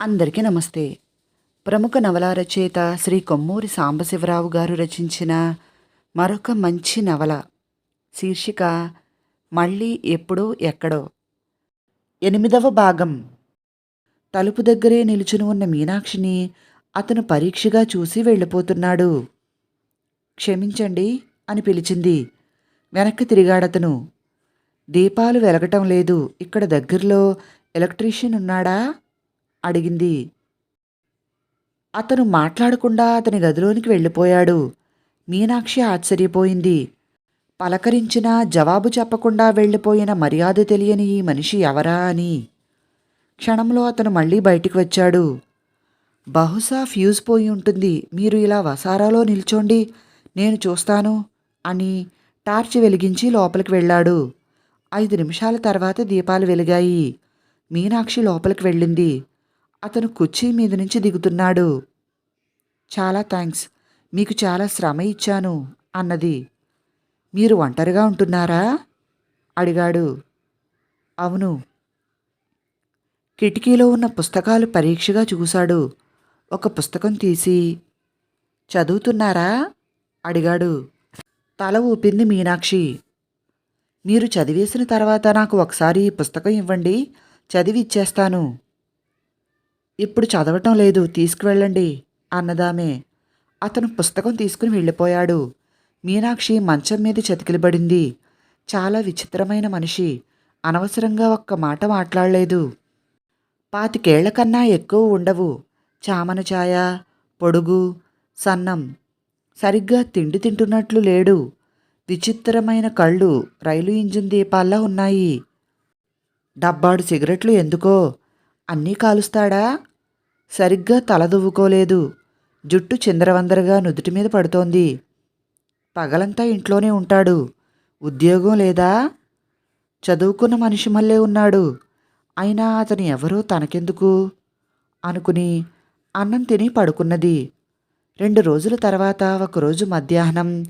అందరికీ నమస్తే. ప్రముఖ నవల రచయిత శ్రీ కొమ్మూరి సాంబశివరావు గారు రచించిన మరొక మంచి నవల శీర్షిక మళ్ళీ ఎప్పుడో ఎక్కడో. ఎనిమిదవ భాగం. తలుపు దగ్గరే నిలుచుని ఉన్న మీనాక్షిని అతను పరీక్షగా చూసి వెళ్ళిపోతున్నాడు. క్షమించండి అని పిలిచింది. వెనక్కి తిరిగాడతను. దీపాలు వెలగటం లేదు. ఇక్కడ దగ్గరలో ఎలక్ట్రీషియన్ ఉన్నాడా? అడిగింది. అతను మాట్లాడకుండా అతని గదిలోనికి వెళ్ళిపోయాడు. మీనాక్షి ఆశ్చర్యపోయింది. పలకరించినా జవాబు చెప్పకుండా వెళ్ళిపోయిన మర్యాద తెలియని ఈ మనిషి ఎవరా అని. క్షణంలో అతను మళ్ళీ బయటికి వచ్చాడు. బహుశా ఫ్యూజ్ పోయి ఉంటుంది. మీరు ఇలా వసారాలో నిల్చోండి. నేను చూస్తాను అని టార్చ్ వెలిగించి లోపలికి వెళ్ళాడు. ఐదు నిమిషాల తర్వాత దీపాలు వెలిగాయి. మీనాక్షి లోపలికి వెళ్ళింది. అతను కుర్చీ మీద నుంచి దిగుతున్నాడు. చాలా థ్యాంక్స్ మీకు చాలా శ్రమ ఇచ్చాను అన్నది. మీరు ఒంటరిగా ఉంటున్నారా? అడిగాడు. అవును. కిటికీలో ఉన్న పుస్తకాలు పరీక్షగా చూశాడు. ఒక పుస్తకం తీసి చదువుతున్నారా? అడిగాడు. తల ఊపింది మీనాక్షి. మీరు చదివేసిన తర్వాత నాకు ఒకసారి ఈ పుస్తకం ఇవ్వండి. చదివి ఇచ్చేస్తాను ఇప్పుడు చదవటం లేదు తీసుకువెళ్ళండి అన్నదామే. అతను పుస్తకం తీసుకుని వెళ్ళిపోయాడు. మీనాక్షి మంచం మీద చతికిలబడింది. చాలా విచిత్రమైన మనిషి. అనవసరంగా ఒక్క మాట మాట్లాడలేదు. పాతికేళ్ళ కన్నా ఎక్కువ ఉండవు. చామన ఛాయ పొడుగు సన్నం. సరిగ్గా తిండి తింటున్నట్లు లేడు. విచిత్రమైన కళ్ళు రైలు ఇంజిన్ దీపాల్లా ఉన్నాయి. డబ్బాడు సిగరెట్లు ఎందుకో? అన్నీ కాలుస్తాడా? సరిగ్గా తలదువ్వుకోలేదు జుట్టు చిందరవందరగా నుదుటి మీద పడుతోంది. పగలంతా ఇంట్లోనే ఉంటాడు. ఉద్యోగం లేదా? చదువుకున్న మనిషి మళ్ళీ ఉన్నాడు. అయినా అతను ఎవరో తనకెందుకు? అనుకుని అన్నం తిని పడుకున్నది. రెండు రోజుల తర్వాత ఒకరోజు మధ్యాహ్నం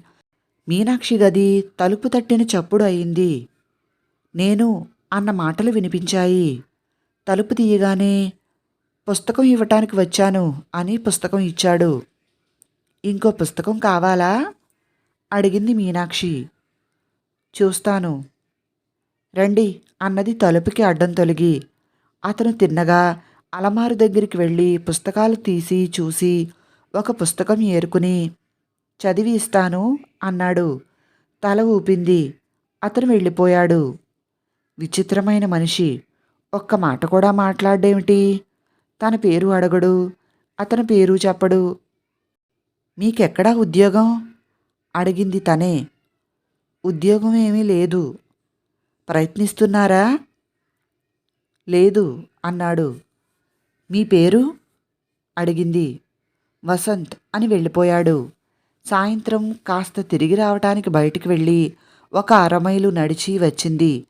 మీనాక్షి గది తలుపు తట్టిన చప్పుడు అయింది. నేను అన్న మాటలు వినిపించాయి. తలుపు తీయగానే పుస్తకం ఇవ్వటానికి వచ్చాను అని పుస్తకం ఇచ్చాడు. ఇంకో పుస్తకం కావాలా? అడిగింది మీనాక్షి. చూస్తాను. రండి. అన్నది తలుపుకి అడ్డం తొలగి అతను తిన్నగా అలమారు దగ్గరికి వెళ్ళి పుస్తకాలు తీసి చూసి ఒక పుస్తకం ఏరుకుని చదివి ఇస్తాను అన్నాడు. తల ఊపింది. అతను వెళ్ళిపోయాడు. విచిత్రమైన మనిషి. ఒక్క మాట కూడా మాట్లాడేమిటి? తన పేరు అడగడు అతని పేరు చెప్పడు. మీకెక్కడా ఉద్యోగం? అడిగింది తనే. ఉద్యోగం ఏమీ లేదు. ప్రయత్నిస్తున్నారా? లేదు అన్నాడు. మీ పేరు? అడిగింది. వసంత్ అని వెళ్ళిపోయాడు. సాయంత్రం కాస్త తిరిగి రావటానికి బయటికి వెళ్ళి ఒక అరమైలు నడిచి వచ్చింది.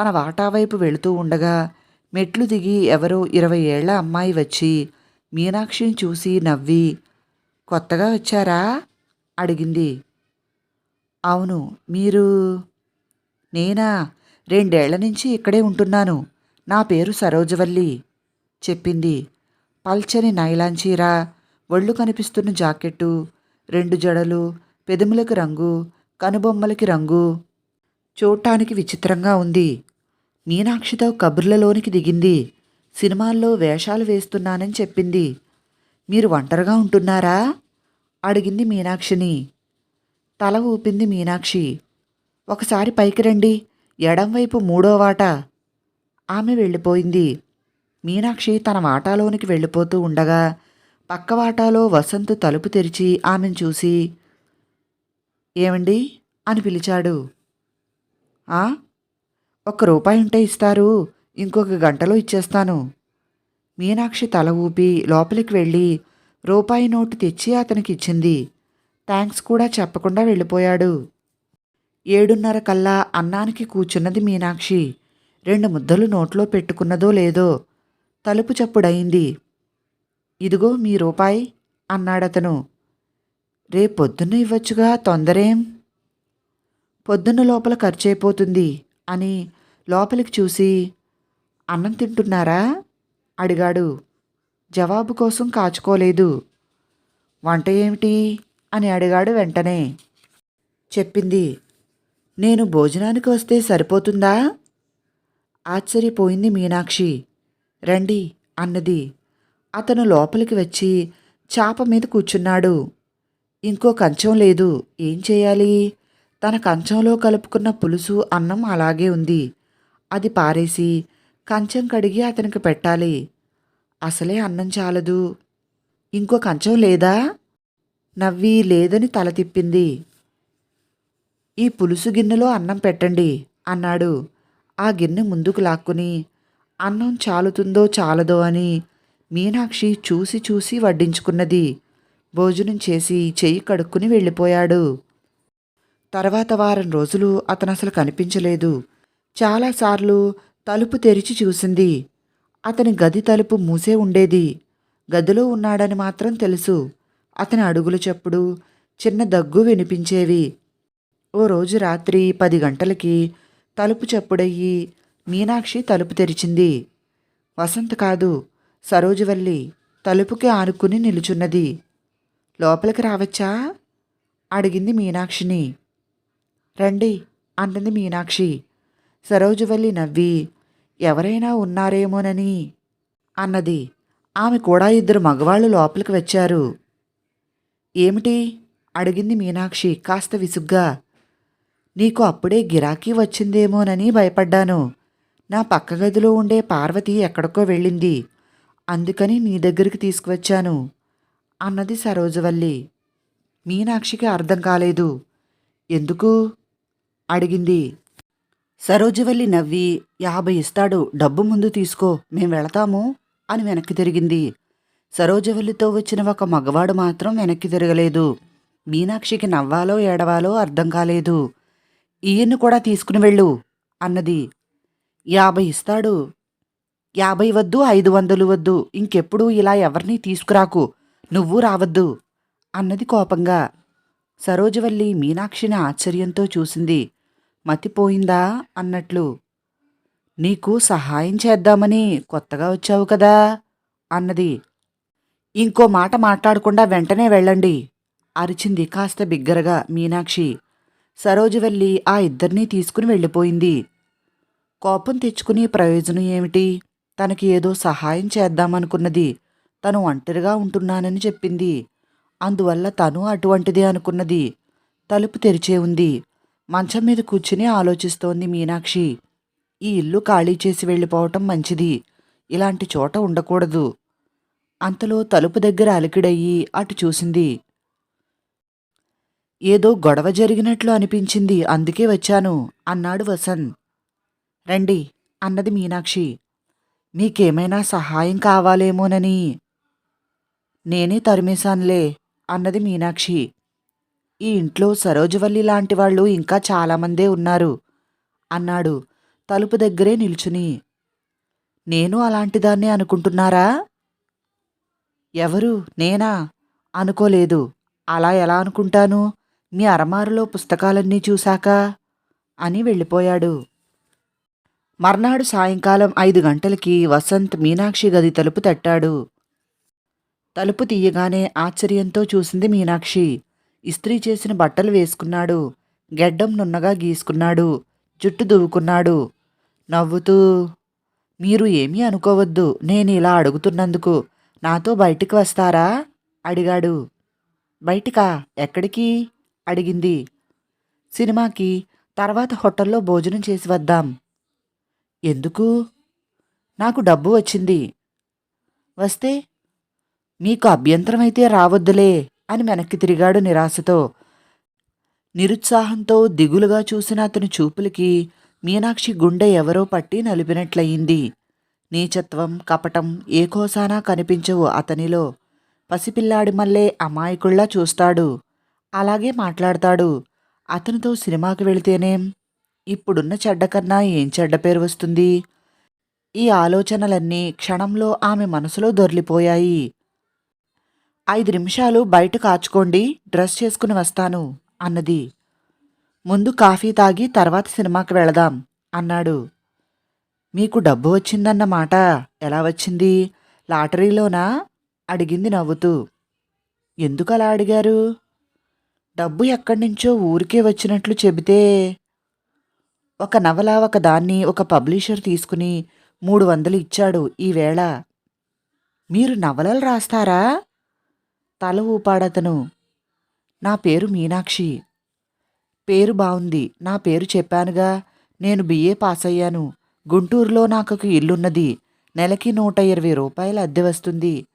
తన వాటా వైపు వెళుతూ ఉండగా మెట్లు దిగి ఎవరో ఇరవై ఏళ్ళ అమ్మాయి వచ్చి మీనాక్షిని చూసి నవ్వి కొత్తగా వచ్చారా? అడిగింది. అవును మీరు నేనా? రెండేళ్ళ నుంచి ఇక్కడే ఉంటున్నాను. నా పేరు సరోజవల్లి చెప్పింది. పల్చని నైలాన్ చీర ఒళ్ళు కనిపిస్తున్న జాకెట్టు రెండు జడలు పెదములకు రంగు కనుబొమ్మలకి రంగు చూడటానికి విచిత్రంగా ఉంది. మీనాక్షితో కబుర్లలోనికి దిగింది. సినిమాల్లో వేషాలు వేస్తున్నానని చెప్పింది. మీరు ఒంటరిగా ఉంటున్నారా? అడిగింది మీనాక్షిని. తల ఊపింది మీనాక్షి. ఒకసారి పైకి రండి. ఎడంవైపు మూడో వాట. ఆమె వెళ్ళిపోయింది. మీనాక్షి తన వాటాలోనికి వెళ్ళిపోతూ ఉండగా పక్క వాటాలో వసంత్ తలుపు తెరిచి ఆమెను చూసి ఏమండి? అని పిలిచాడు. ఆ? ఒక్క రూపాయి ఉంటే ఇస్తారు. ఇంకొక గంటలో ఇచ్చేస్తాను. మీనాక్షి తల ఊపి లోపలికి వెళ్ళి రూపాయి నోటు తెచ్చి అతనికి ఇచ్చింది. థ్యాంక్స్ కూడా చెప్పకుండా వెళ్ళిపోయాడు. ఏడున్నర కల్లా అన్నానికి కూర్చున్నది మీనాక్షి. రెండు ముద్దలు నోట్లో పెట్టుకున్నదో లేదో తలుపు చప్పుడయింది. ఇదిగో మీ రూపాయి అన్నాడతను. రేపొద్దున్న ఇవ్వచ్చుగా తొందరేం? పొద్దున్న లోపల ఖర్చయిపోతుంది అని లోపలికి చూసి అన్నం తింటున్నారా? అడిగాడు. జవాబు కోసం కాచుకోలేదు. వంట ఏమిటి? అని అడిగాడు వెంటనే. చెప్పింది నేను భోజనానికి వస్తే సరిపోతుందా? ఆశ్చర్యపోయింది మీనాక్షి. రండి అన్నది. అతను లోపలికి వచ్చి చాప మీద కూర్చున్నాడు. ఇంకో కంచం లేదు. ఏం చేయాలి? తన కంచంలో కలుపుకున్న పులుసు అన్నం అలాగే ఉంది. అది పారేసి కంచం కడిగి అతనికి పెట్టాలి. అసలే అన్నం చాలదు. ఇంకో కంచం లేదా? నవ్వి లేదని తల తిప్పింది. ఈ పులుసు గిన్నెలో అన్నం పెట్టండి అన్నాడు. ఆ గిన్నె ముందుకు లాక్కుని అన్నం చాలుతుందో చాలదో అని మీనాక్షి చూసి చూసి వడ్డించుకున్నది. భోజనం చేసి చెయ్యి కడుక్కుని వెళ్ళిపోయాడు. తర్వాత వారం రోజులు అతను అసలు కనిపించలేదు చాలాసార్లు తలుపు తెరిచి చూసింది. అతని గది తలుపు మూసే ఉండేది. గదిలో ఉన్నాడని మాత్రం తెలుసు. అతని అడుగుల చప్పుడు చిన్న దగ్గు వినిపించేవి. ఓ రోజు రాత్రి పది గంటలకి తలుపు చప్పుడయ్యి మీనాక్షి తలుపు తెరిచింది. వసంత్ కాదు సరోజవల్లి తలుపుకి ఆనుకుని నిలుచున్నది. లోపలికి రావచ్చా? అడిగింది మీనాక్షిని. రండి అంటుంది మీనాక్షి. సరోజువల్లి నవ్వి ఎవరైనా ఉన్నారేమోనని అన్నది. ఆమె కూడా ఇద్దరు మగవాళ్ళు లోపలికి వచ్చారు. ఏమిటి? అడిగింది మీనాక్షి కాస్త విసుగ్గా. నీకు అప్పుడే గిరాకీ వచ్చిందేమోనని భయపడ్డాను. నా పక్క గదిలో ఉండే పార్వతి ఎక్కడికో వెళ్ళింది. అందుకని నీ దగ్గరికి తీసుకువచ్చాను అన్నది సరోజవల్లి. మీనాక్షికి అర్థం కాలేదు. ఎందుకు? అడిగింది. సరోజవల్లి నవ్వి యాభై ఇస్తాడు డబ్బు ముందు తీసుకో మేం వెళతాము అని వెనక్కి తిరిగింది. సరోజవల్లితో వచ్చిన ఒక మగవాడు మాత్రం వెనక్కి తిరగలేదు. మీనాక్షికి నవ్వాలో ఏడవాలో అర్థం కాలేదు. ఈయన్ని కూడా తీసుకుని వెళ్ళు అన్నది. యాభై ఇస్తాడు. యాభై వద్దు ఐదు వందలు వద్దు ఇంకెప్పుడు ఇలా ఎవరినీ తీసుకురాకు నువ్వు రావద్దు అన్నది కోపంగా. సరోజవల్లి మీనాక్షిని ఆశ్చర్యంతో చూసింది. మతిపోయిందా అన్నట్లు నీకు సహాయం చేద్దామని కొత్తగా వచ్చావు కదా అన్నది. ఇంకో మాట మాట్లాడకుండా వెంటనే వెళ్ళండి అరిచింది కాస్త బిగ్గరగా మీనాక్షి. సరోజు వెళ్ళి ఆ ఇద్దరినీ తీసుకుని వెళ్ళిపోయింది. కోపం తెచ్చుకునే ప్రయోజనం ఏమిటి? తనకి ఏదో సహాయం చేద్దామనుకున్నది. తను ఒంటరిగా ఉంటున్నానని చెప్పింది. అందువల్ల తను అటువంటిదే అనుకున్నది. తలుపు తెరిచే ఉంది. మంచం మీద కూర్చుని ఆలోచిస్తోంది మీనాక్షి. ఈ ఇల్లు ఖాళీ చేసి వెళ్ళిపోవటం మంచిది. ఇలాంటి చోట ఉండకూడదు. అంతలో తలుపు దగ్గర అలికిడయ్యి అటు చూసింది. ఏదో గొడవ జరిగినట్లు అనిపించింది. అందుకే వచ్చాను అన్నాడు వసంత్. రండి అన్నది మీనాక్షి. మీకేమైనా సహాయం కావాలేమోనని. నేనే తరిమేశానులే అన్నది మీనాక్షి. ఈ ఇంట్లో సరోజవల్లి లాంటి వాళ్ళు ఇంకా చాలామందే ఉన్నారు అన్నాడు తలుపు దగ్గరే నిల్చుని. నేను అలాంటిదాన్నే అనుకుంటున్నారా? ఎవరు? నేనా? అనుకోలేదు. అలా ఎలా అనుకుంటాను? మీ అరమారులో పుస్తకాలన్నీ చూశాక? అని వెళ్ళిపోయాడు. మర్నాడు సాయంకాలం ఐదు గంటలకి వసంత్ మీనాక్షి గది తలుపు తట్టాడు. తలుపు తీయగానే ఆశ్చర్యంతో చూసింది మీనాక్షి. ఇస్త్రీ చేసిన బట్టలు వేసుకున్నాడు. గెడ్డం నున్నగా గీసుకున్నాడు. జుట్టు దువ్వుకున్నాడు. నవ్వుతూ మీరు ఏమీ అనుకోవద్దు. నేను ఇలా అడుగుతున్నందుకు. నాతో బయటికి వస్తారా? అడిగాడు. బయటికా? ఎక్కడికి? అడిగింది. సినిమాకి. తర్వాత హోటల్లో భోజనం చేసి వద్దాం. ఎందుకు? నాకు డబ్బు వచ్చింది. వస్తే? మీకు అభ్యంతరమైతే రావద్దులే. అని వెనక్కి తిరిగాడు నిరాశతో. నిరుత్సాహంతో దిగులుగా చూసిన అతని చూపులకి మీనాక్షి గుండె ఎవరో పట్టి నలిపినట్లయింది. నీచత్వం కపటం ఏ కోసానా కనిపించవు అతనిలో. పసిపిల్లాడి మల్లే అమాయకుల్లా చూస్తాడు. అలాగే మాట్లాడతాడు. అతనితో సినిమాకి వెళితేనేం ఇప్పుడున్న చెడ్డ కన్నా ఏం చెడ్డ పేరు వస్తుంది? ఈ ఆలోచనలన్నీ క్షణంలో ఆమె మనసులో దొర్లిపోయాయి. ఐదు నిమిషాలు బయట కాచుకోండి డ్రెస్ చేసుకుని వస్తాను అన్నది. ముందు కాఫీ తాగి తర్వాత సినిమాకి వెళదాం అన్నాడు. మీకు డబ్బు వచ్చిందన్న మాట ఎలా వచ్చింది? లాటరీలోనా? అడిగింది నవ్వుతూ. ఎందుకు అలా అడిగారు? డబ్బు ఎక్కడి నుంచో ఊరికే వచ్చినట్లు చెబితే. ఒక నవల ఒక దాన్ని ఒక పబ్లిషర్ తీసుకుని మూడు వందలు ఇచ్చాడు ఈవేళ మీరు నవలలు రాస్తారా? తల ఊపాడతను. నా పేరు మీనాక్షి. పేరు బావుంది. నా పేరు చెప్పానుగా. నేను బిఏ పాస్ అయ్యాను గుంటూరులో నాకు ఒక ఇల్లున్నది. నెలకి నూట ఇరవై రూపాయల అద్దె వస్తుంది.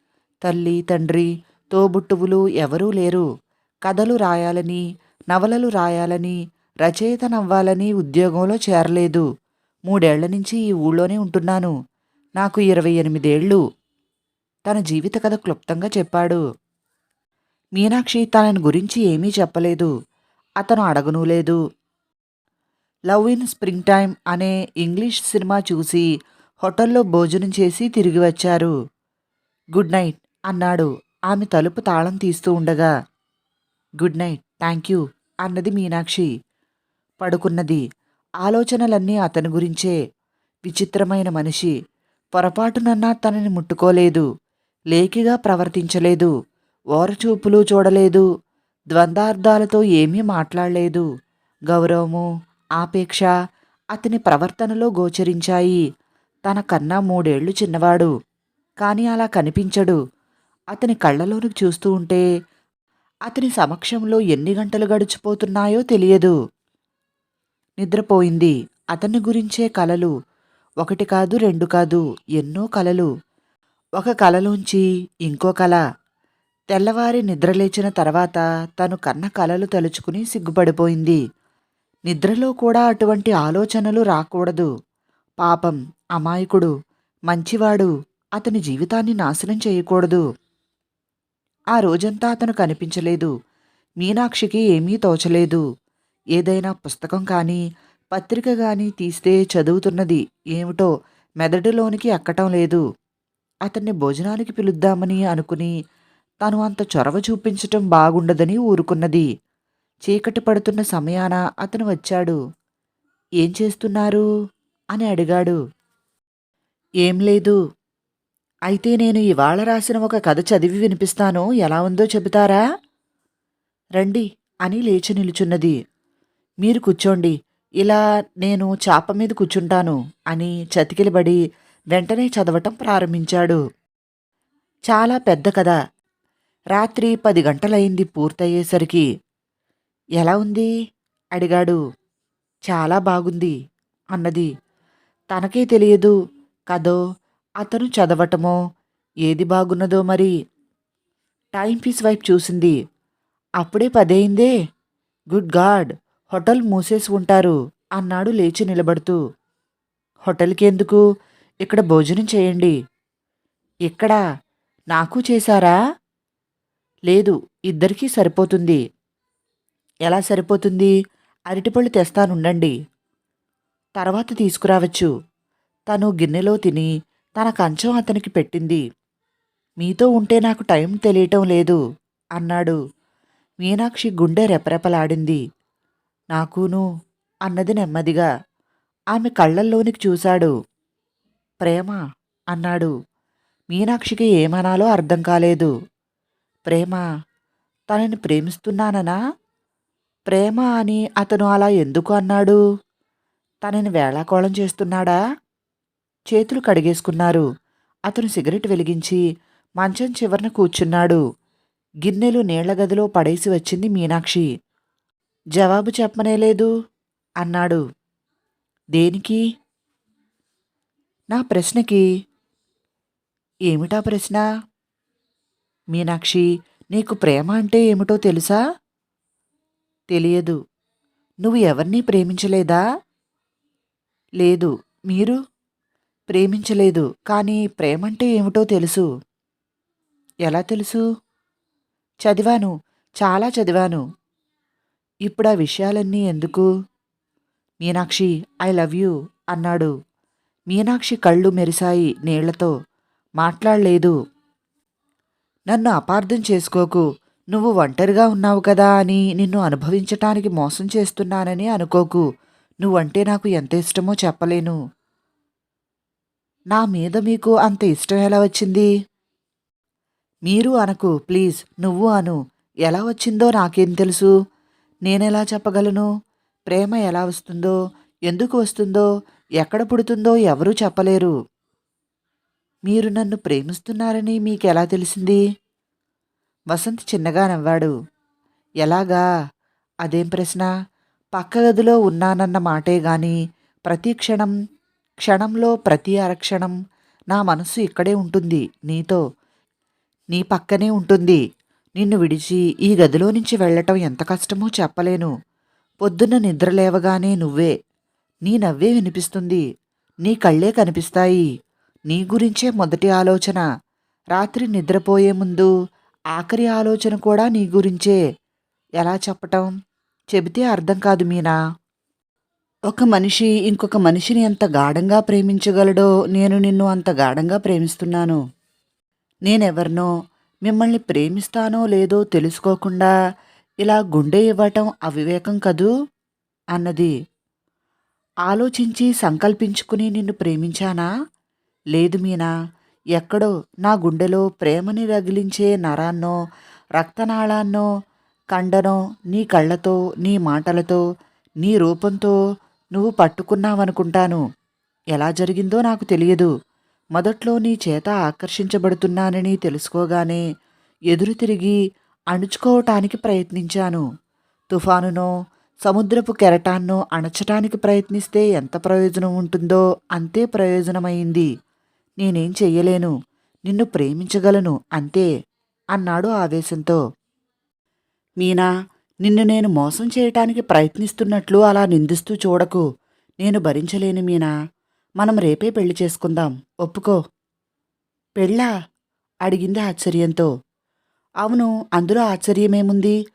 తల్లి తండ్రి తోబుట్టువులు ఎవరూ లేరు. కథలు రాయాలని నవలలు రాయాలని రచయితనవ్వాలని ఉద్యోగంలో చేరలేదు. మూడేళ్ళ నుంచి ఈ ఊళ్ళోనే ఉంటున్నాను. నాకు ఇరవై ఎనిమిదేళ్ళు తన జీవిత కథ క్లుప్తంగా చెప్పాడు. మీనాక్షి తనని గురించి ఏమీ చెప్పలేదు. అతను అడగనూ లేదు. లవ్ ఇన్ స్ప్రింగ్ టైమ్ అనే ఇంగ్లీష్ సినిమా చూసి హోటల్లో భోజనం చేసి తిరిగి వచ్చారు. గుడ్ నైట్ అన్నాడు. ఆమె తలుపు తాళం తీస్తూ ఉండగా గుడ్ నైట్ థ్యాంక్ యూ అన్నది మీనాక్షి. పడుకున్నది. ఆలోచనలన్నీ అతని గురించే. విచిత్రమైన మనిషి. పొరపాటునన్నా తనని ముట్టుకోలేదు. లేకిగా ప్రవర్తించలేదు. ఓరచూపులు చూడలేదు ద్వంద్వార్థాలతో ఏమీ మాట్లాడలేదు. గౌరవము ఆపేక్ష అతని ప్రవర్తనలో గోచరించాయి. తన కన్నా మూడేళ్ళు చిన్నవాడు కానీ అలా కనిపించడు. అతని కళ్ళలోనికి చూస్తూ ఉంటే అతని సమక్షంలో ఎన్ని గంటలు గడిచిపోతున్నాయో తెలియదు. నిద్రపోయింది. అతని గురించే కలలు. ఒకటి కాదు రెండు కాదు ఎన్నో కలలు. ఒక కలలోంచి ఇంకో కళ తెల్లవారి నిద్రలేచిన తర్వాత తను కన్న కలలు తలుచుకుని సిగ్గుపడిపోయింది. నిద్రలో కూడా అటువంటి ఆలోచనలు రాకూడదు. పాపం అమాయకుడు మంచివాడు అతని జీవితాన్ని నాశనం చేయకూడదు. ఆ రోజంతా అతను కనిపించలేదు. మీనాక్షికి ఏమీ తోచలేదు. ఏదైనా పుస్తకం కానీ పత్రిక కానీ తీస్తే చదువుతున్నది ఏమిటో మెదడులోనికి ఎక్కటం లేదు. అతన్ని భోజనానికి పిలుద్దామని అనుకుని తను అంత చొరవ చూపించటం బాగుండదని ఊరుకున్నది. చీకటి పడుతున్న సమయాన అతను వచ్చాడు. ఏం చేస్తున్నారు? అని అడిగాడు. ఏం లేదు. అయితే నేను ఇవాళ రాసిన ఒక కథ చదివి వినిపిస్తాను. ఎలా ఉందో చెబుతారా? రండి అని లేచి నిలుచున్నది. మీరు కూర్చోండి. ఇలా నేను చాప మీద కూర్చుంటాను అని చతికిలబడి వెంటనే చదవటం ప్రారంభించాడు. చాలా పెద్ద కథ. రాత్రి పది గంటలయింది పూర్తయ్యేసరికి ఎలా ఉంది? అడిగాడు. చాలా బాగుంది అన్నది. తనకే తెలియదు కదో అతను చదవటమో ఏది బాగున్నదో మరి. టైం పీస్ వైపు చూసింది. అప్పుడే పదయిందే గుడ్ గాడ్ హోటల్ మూసేసి ఉంటారు అన్నాడు లేచి నిలబడుతూ. హోటల్కి ఎందుకు? ఇక్కడ భోజనం చేయండి. ఇక్కడ నాకు చేశారా? లేదు ఇద్దరికీ సరిపోతుంది. ఎలా సరిపోతుంది? అరటిపళ్ళు తెస్తానుండండి. తర్వాత తీసుకురావచ్చు. తను గిన్నెలో తిని తన కంచం అతనికి పెట్టింది. మీతో ఉంటే నాకు టైం తెలియటం లేదు అన్నాడు. మీనాక్షి గుండె రెపరెపలాడింది. నాకును అన్నది నెమ్మదిగా. ఆమె కళ్ళల్లోనికి చూశాడు. ప్రేమ అన్నాడు. మీనాక్షికి ఏమనాలో అర్థం కాలేదు. ప్రేమ తనని ప్రేమిస్తున్నాననా? ప్రేమ అని అతను అలా ఎందుకు అన్నాడు? తనని వేళాకోళం చేస్తున్నాడా? చేతులు కడిగేసుకున్నారు. అతను సిగరెట్ వెలిగించి మంచం చివరన కూర్చున్నాడు. గిన్నెలు నీళ్ళ గదిలో పడేసి వచ్చింది మీనాక్షి. జవాబు చెప్పనేలేదు అన్నాడు. దేనికి? నా ప్రశ్నకి. ఏమిటా ప్రశ్న? మీనాక్షి నీకు ప్రేమ అంటే ఏమిటో తెలుసా? తెలియదు. నువ్వు ఎవరిని ప్రేమించలేదా? లేదు. మీరు? ప్రేమించలేదు. కానీ ప్రేమంటే ఏమిటో తెలుసు. ఎలా తెలుసు? చదివాను. చాలా చదివాను. ఇప్పుడు ఆ విషయాలన్నీ ఎందుకు? మీనాక్షి ఐ లవ్ యూ అన్నాడు. మీనాక్షి కళ్ళు మెరిశాయి నీళ్ళతో. మాట్లాడలేదు. నన్ను అపార్థం చేసుకోకు. నువ్వు ఒంటరిగా ఉన్నావు కదా అని నిన్ను అనుభవించటానికి మోసం చేస్తున్నానని అనుకోకు. నువ్వంటే నాకు ఎంత ఇష్టమో చెప్పలేను. నా మీద మీకు అంత ఇష్టం ఎలా వచ్చింది? మీరు అనకు ప్లీజ్ నువ్వు అను. ఎలా వచ్చిందో నాకేం తెలుసు? నేనెలా చెప్పగలను? ప్రేమ ఎలా వస్తుందో? ఎందుకు వస్తుందో? ఎక్కడ పుడుతుందో ఎవరూ చెప్పలేరు. మీరు నన్ను ప్రేమిస్తున్నారని మీకెలా తెలిసింది? వసంత్ చిన్నగా నవ్వాడు. ఎలాగా? అదేం ప్రశ్న? పక్క గదిలో ఉన్నానన్న మాటే గాని ప్రతి క్షణం క్షణంలో ప్రతి అరక్షణం నా మనసు ఇక్కడే ఉంటుంది. నీతో నీ పక్కనే ఉంటుంది. నిన్ను విడిచి ఈ గదిలో నుంచి వెళ్ళటం ఎంత కష్టమో చెప్పలేను. పొద్దున్న నిద్ర లేవగానే నువ్వే. నీ నవ్వే వినిపిస్తుంది. నీ కళ్ళే కనిపిస్తాయి. నీ గురించే మొదటి ఆలోచన. రాత్రి నిద్రపోయే ముందు ఆఖరి ఆలోచన కూడా నీ గురించే. ఎలా చెప్పటం? చెబితే అర్థం కాదు మీనా. ఒక మనిషి ఇంకొక మనిషిని ఎంత గాఢంగా ప్రేమించగలడో నేను నిన్ను అంత గాఢంగా ప్రేమిస్తున్నాను. నేనెవరినో మిమ్మల్ని ప్రేమిస్తానో లేదో తెలుసుకోకుండా ఇలా గుండె ఇవ్వటం అవివేకం కదూ? అన్నది. ఆలోచించి సంకల్పించుకుని నిన్ను ప్రేమించానా? లేదు మీనా ఎక్కడో నా గుండెలో ప్రేమని రగిలించే నరాన్నో రక్తనాళాన్నో కండనో నీ కళ్ళతో నీ మాటలతో నీ రూపంతో నువ్వు పట్టుకున్నావనుకుంటాను. ఎలా జరిగిందో నాకు తెలియదు. మొదట్లో నీ చేత ఆకర్షించబడుతున్నానని తెలుసుకోగానే ఎదురు తిరిగి అణుచుకోవటానికి ప్రయత్నించాను. తుఫానునో సముద్రపు కెరటాన్నో అణచటానికి ప్రయత్నిస్తే ఎంత ప్రయోజనం ఉంటుందో అంతే ప్రయోజనమైంది. నేనేం చెయ్యలేను. నిన్ను ప్రేమించగలను అంతే అన్నాడు ఆవేశంతో. మీనా నిన్ను నేను మోసం చేయటానికి ప్రయత్నిస్తున్నట్లు అలా నిందిస్తూ చూడకు. నేను భరించలేను మీనా. మనం రేపే పెళ్ళి చేసుకుందాం. ఒప్పుకో. పెళ్ళా? అడిగింది ఆశ్చర్యంతో. అవును అందులో ఆశ్చర్యమేముంది?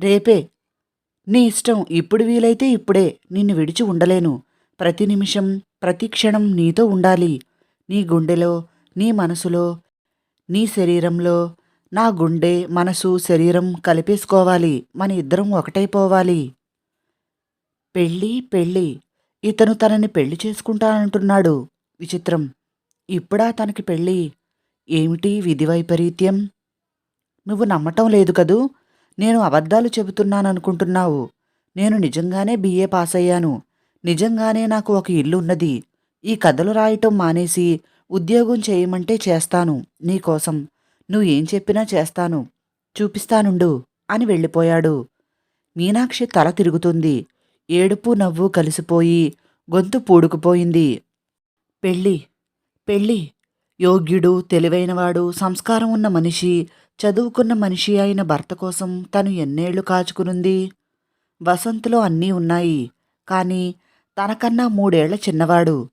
రేపే. నీ ఇష్టం ఇప్పుడు వీలైతే ఇప్పుడే. నిన్ను విడిచి ఉండలేను. ప్రతి నిమిషం ప్రతి క్షణం నీతో ఉండాలి. నీ గుండెలో నీ మనసులో నీ శరీరంలో. నా గుండె మనసు శరీరం కలిపేసుకోవాలి. మన ఇద్దరం ఒకటైపోవాలి. పెళ్ళి పెళ్ళి. ఇతను తనని పెళ్ళి చేసుకుంటానంటున్నాడు. విచిత్రం. ఇప్పుడా తనకి పెళ్ళి? ఏమిటి విధి వైపరీత్యం? నువ్వు నమ్మటం లేదు కదూ? నేను అబద్ధాలు చెబుతున్నాననుకుంటున్నావు. నేను నిజంగానే బిఏ పాస్ అయ్యాను నిజంగానే నాకు ఒక ఇల్లు ఉన్నది ఈ కథలు రాయటం మానేసి ఉద్యోగం చేయమంటే చేస్తాను నీకోసం నువ్వు ఏం చెప్పినా చేస్తాను. చూపిస్తానుండు అని వెళ్ళిపోయాడు. మీనాక్షి తల తిరుగుతుంది. ఏడుపు నవ్వు కలిసిపోయి గొంతు పూడుకుపోయింది. పెళ్ళి పెళ్ళి. యోగ్యుడు తెలివైనవాడు సంస్కారం ఉన్న మనిషి చదువుకున్న మనిషి అయిన భర్త కోసం తను ఎన్నేళ్ళు కాచుకునుంది. వసంత్లో అన్నీ ఉన్నాయి. కానీ తనకన్నా మూడేళ్ళ చిన్నవాడు.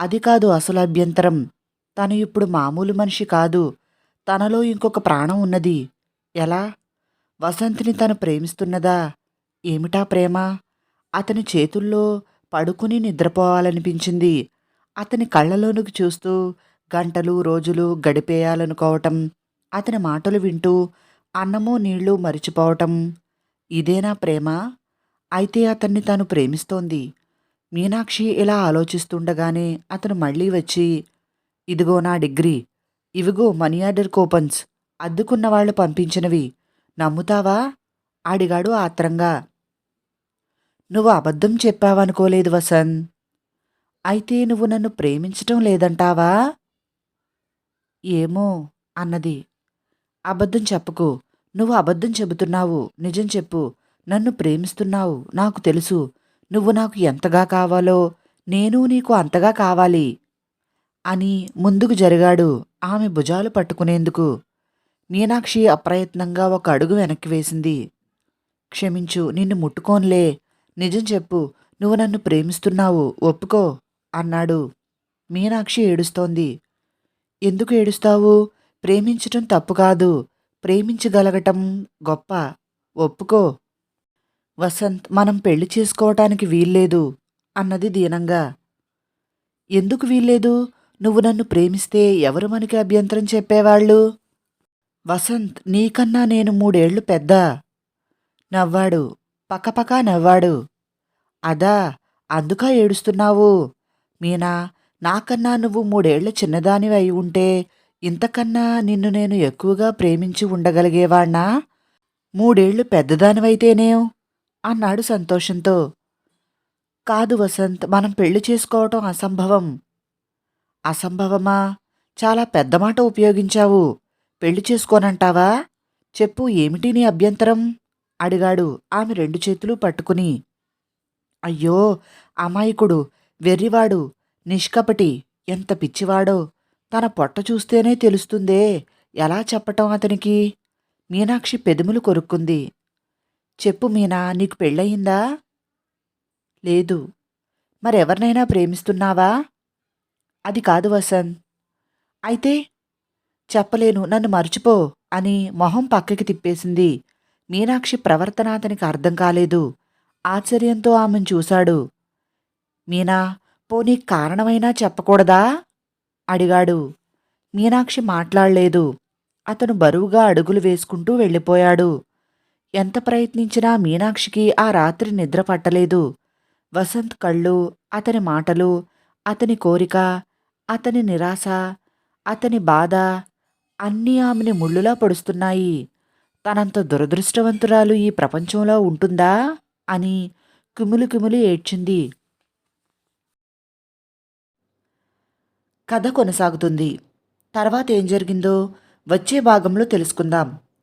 అది కాదు అసలు అభ్యంతరం. తను ఇప్పుడు మామూలు మనిషి కాదు. తనలో ఇంకొక ప్రాణం ఉన్నది. ఎలా? వసంత్ని తను ప్రేమిస్తున్నదా? ఏమిటా ప్రేమ? అతని చేతుల్లో పడుకుని నిద్రపోవాలనిపించింది. అతని కళ్ళలోనికి చూస్తూ గంటలు రోజులు గడిపేయాలనుకోవటం అతని మాటలు వింటూ అన్నము నీళ్ళు మరిచిపోవటం. ఇదేనా ప్రేమ? అయితే అతన్ని తాను ప్రేమిస్తోంది. మీనాక్షి ఇలా ఆలోచిస్తుండగానే అతను మళ్ళీ వచ్చి ఇదిగో నా డిగ్రీ ఇవిగో మనీ ఆర్డర్ కూపన్స్ అద్దుకున్న వాళ్ళు పంపించినవి నమ్ముతావా? అడిగాడు ఆత్రంగా. నువ్వు అబద్ధం చెప్పావనుకోలేదు వసన్ అయితే నువ్వు నన్ను ప్రేమించటం లేదంటావా? ఏమో అన్నది. అబద్ధం చెప్పకు నువ్వు అబద్ధం చెబుతున్నావు నిజం చెప్పు నన్ను ప్రేమిస్తున్నావు నాకు తెలుసు నువ్వు నాకు ఎంతగా కావాలో నేను నీకు అంతగా కావాలి అని ముందుకు జరిగాడు ఆమె భుజాలు పట్టుకునేందుకు. మీనాక్షి అప్రయత్నంగా ఒక అడుగు వెనక్కి వేసింది. క్షమించు నిన్ను ముట్టుకోన్లే. నిజం చెప్పు నువ్వు నన్ను ప్రేమిస్తున్నావు ఒప్పుకో అన్నాడు. మీనాక్షి ఏడుస్తోంది. ఎందుకు ఏడుస్తావు? ప్రేమించటం తప్పు కాదు. ప్రేమించగలగటం గొప్ప. ఒప్పుకో. వసంత్ మనం పెళ్ళి చేసుకోవటానికి వీల్లేదు అన్నది దీనంగా. ఎందుకు వీల్లేదు? నువ్వు నన్ను ప్రేమిస్తే ఎవరు మనకి అభ్యంతరం చెప్పేవాళ్ళు? వసంత్ నీకన్నా నేను మూడేళ్ళు పెద్ద. నవ్వాడు పక్కపక్క నవ్వాడు. అదా అందుకా ఏడుస్తున్నావు? మీనా నాకన్నా నువ్వు మూడేళ్ళ చిన్నదానివి అయి ఉంటే ఇంతకన్నా నిన్ను నేను ఎక్కువగా ప్రేమించి ఉండగలిగేవాణ్ణా? మూడేళ్ళు పెద్దదానివైతేనేం? అన్నాడు సంతోషంతో. కాదు వసంత్ మనం పెళ్ళి చేసుకోవటం అసంభవం. అసంభవమా? చాలా పెద్ద మాట ఉపయోగించావు. పెళ్ళి చేసుకోనంటావా? చెప్పు ఏమిటి నీ అభ్యంతరం? అడిగాడు ఆమె రెండు చేతులు పట్టుకుని. అయ్యో అమాయకుడు వెర్రివాడు నిష్కపటి ఎంత పిచ్చివాడో. తన పొట్ట చూస్తేనే తెలుస్తుందే. ఎలా చెప్పటం అతనికి? మీనాక్షి పెదములు కొరుక్కుంది. చెప్పు మీనా నీకు పెళ్ళయిందా? లేదు. మరెవరినైనా ప్రేమిస్తున్నావా? అది కాదు వసంత్. అయితే చెప్పలేను నన్ను మర్చిపో అని మొహం పక్కకి తిప్పేసింది. మీనాక్షి ప్రవర్తన అతనికి అర్థం కాలేదు. ఆశ్చర్యంతో ఆమెను చూశాడు. మీనా పోనీ కారణమైనా చెప్పకూడదా? అడిగాడు. మీనాక్షి మాట్లాడలేదు. అతను బరువుగా అడుగులు వేసుకుంటూ వెళ్ళిపోయాడు. ఎంత ప్రయత్నించినా మీనాక్షికి ఆ రాత్రి నిద్ర పట్టలేదు. వసంత్ కళ్ళు అతని మాటలు అతని కోరిక అతని నిరాశ అతని బాధ అన్నీ ఆమెని ముళ్ళులా పొడుస్తున్నాయి. తనంత దురదృష్టవంతురాలు ఈ ప్రపంచంలో ఉంటుందా? అని కుమిలి కుమిలి ఏడ్చింది. కథ కొనసాగుతుంది. తర్వాత ఏం జరిగిందో వచ్చే భాగంలో తెలుసుకుందాం.